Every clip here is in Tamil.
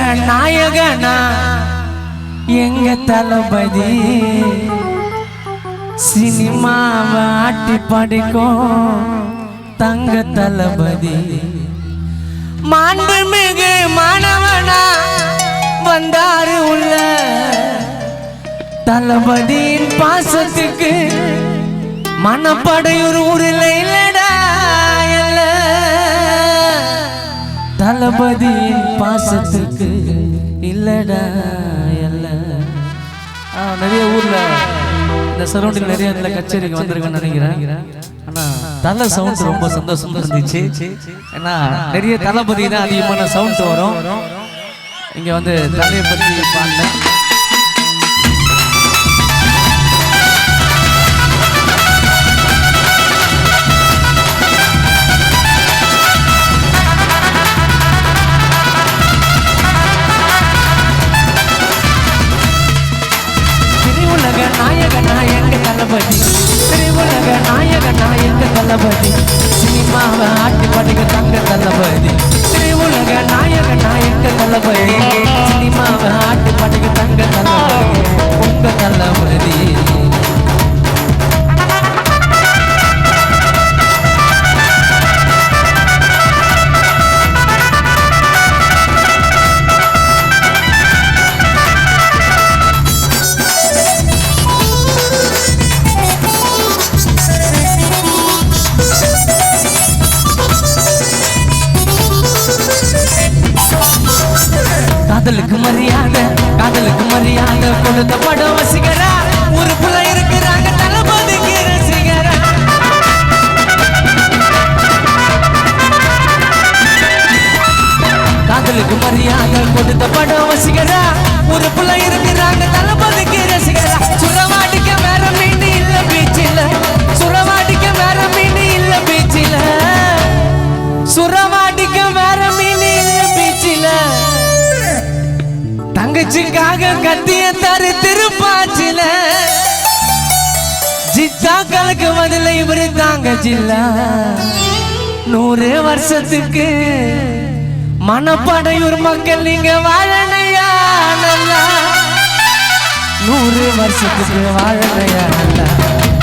நாயகனா எங்க தளபதி? சினிமாவை ஆட்டி படிக்கும் தங்க தளபதி. மாண்புமிகு மாணவனா வந்தாரு உள்ள. தளபதியின் பாசத்துக்கு மனப்படையூர் ஊரில் இல்லை தளபதியின் பாசத்துக்கு இல்லடா இல்ல ஆ, நிறைய ஊர்ல இந்த சரௌண்டிங் நிறைய இடத்துல கச்சேரிக்கு வந்திருக்கேன்னு நினைக்கிறேன். ஆனா தலை சவுண்ட் ரொம்ப சந்தோஷமா இருந்துச்சு. ஏன்னா நிறைய தளபதி தான் அதிகமான சவுண்ட் வரும். இங்க வந்து தலையை பத்தி பாடல. தளபதி. சினிமாவை ஆட்டி படிக்க தங்க தளபதி. காதலுக்கு மரியாதை காதலுக்கு மரியாதை கொடுத்த படம் வசிக்கிறேன் தங்கச்சிக்காக கத்திய தரு திருப்பாச்சில. ஜித்தாக்களுக்கு பதில இவரு தாங்க ஜில்லா. நூறு வருஷத்துக்கு மனப்படையூர் மக்கள் நீங்க வாழனையா நல்லா. நூறு வருஷத்துக்கு வாழனையா நல்லா.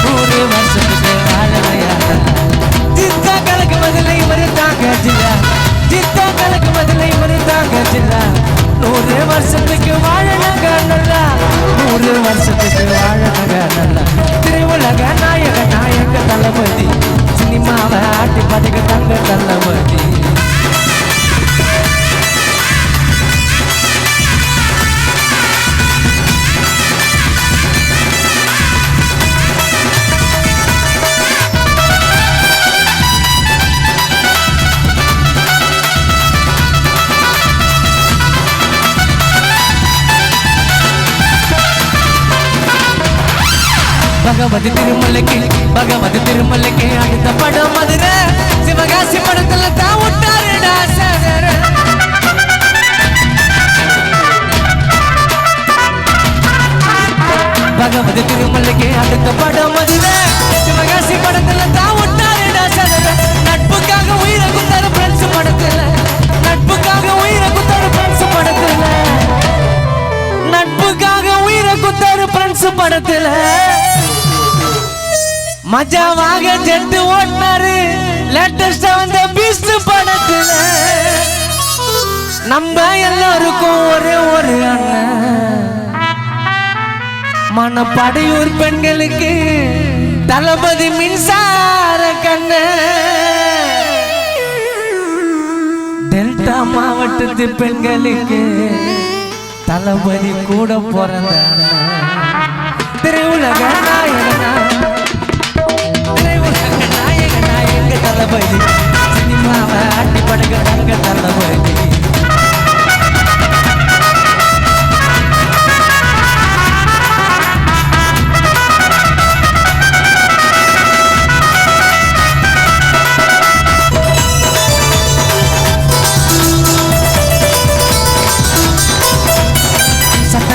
நூறு வருஷத்துக்கு வாழனையா நல்லா. ஜித்தாக்களுக்கு பதில இவரு தாங்க ஜில்லா. ஜித்தாக்களுக்கு பதில இவரு பகவதி திருமலைக்கு பகவதி திருமலைக்கு அடுத்த படம் மதுரை. சிவகாசி படத்துல தான் விட்டாருடா பகவதி திருமலைக்கு அடுத்த படம் மதுரை. மஜாவாக ஜெட்டு ஓட்டினாரு. லேட்டஸ்டா வந்த பீஸ்ட் படத்துல. நம்ம எல்லாருக்கும் ஒரே ஒரு அண்ணன். மனப்படையூர் பெண்களுக்கு தளபதி மின்சார கண்ண. டெல்டா மாவட்டத்து பெண்களுக்கு தளபதி கூட பிறந்த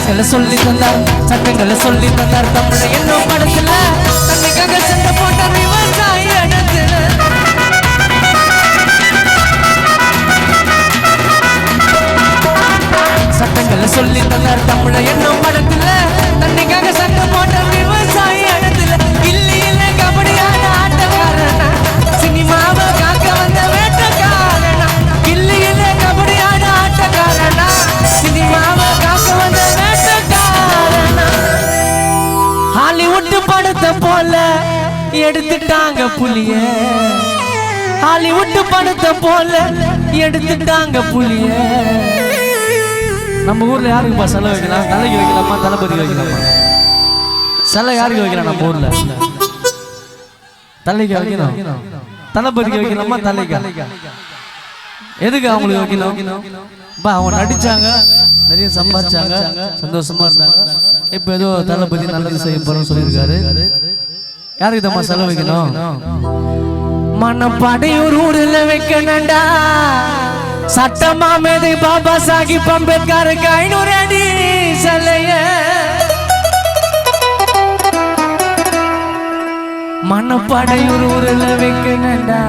சட்டங்களை சொல்லி தந்தார். சட்டங்களை சொல்லி தந்தார். தமிழை என்னும் படத்துல தன்னைக்காக சண்டை போட்ட விவசாய இடத்துல பாடங்களை சொல்லி தந்தார். தமிழை என்னும் படத்துல தன்னைக்காக சண்டை போட்ட விவசாயி இடத்துல இல்லை எடுத்துட்டாங்க புலிய. ஹாலிவுட் படத்தை போல எடுத்துட்டாங்க புலிய. நம்ம ஊர்ல யாருக்குப்பா செலவு வைக்கலாம்? தலைக்கு வைக்கலாமா? தளபதி வைக்கலாமா? செலை யாருக்கு வைக்கலாம் நம்ம ஊர்ல? தலைக்கு வைக்கணும். தளபதிக்கு வைக்கலாமா தலைக்கா? எதுக்கு அவங்களுக்கு வைக்கணும்? பா அவங்க நடிச்சாங்க. நிறைய சம்பாதிச்சாங்க. சந்தோஷமா இருந்தாங்க. இப்ப ஏதோ தளபதி நல்லது செய்ய போறோம்னு சொல்லியிருக்காரு. யாருக்கு தம்மா செலவு வைக்கணும்? மனப்படையூர் ஊர்ல வைக்கணும்டா. சட்டமா மேதை பாபா சாஹிப் அம்பேத்கருக்கு ஐநூறு அடி சிலைய. மனப்படையூர் ஊர்ல வைக்கணும்டா.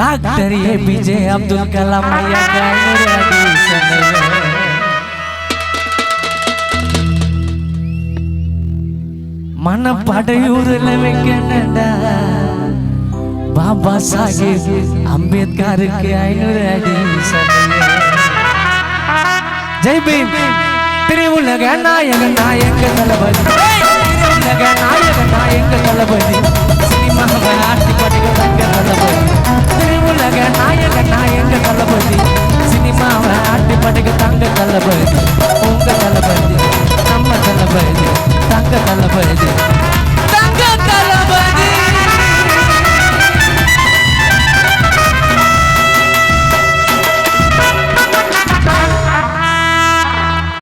Doctor A P J Abdul Kalam ஐயா ஐநூறு அடி சிலைய. மனப்படையூர்ல வைக்கணும்டா பாபா சாஹிப் அம்பேத்கருக்கு ஐநூறு அடி சபையே. ஜெய் பீம். திருவுலக நாயக நாயக தளபதி.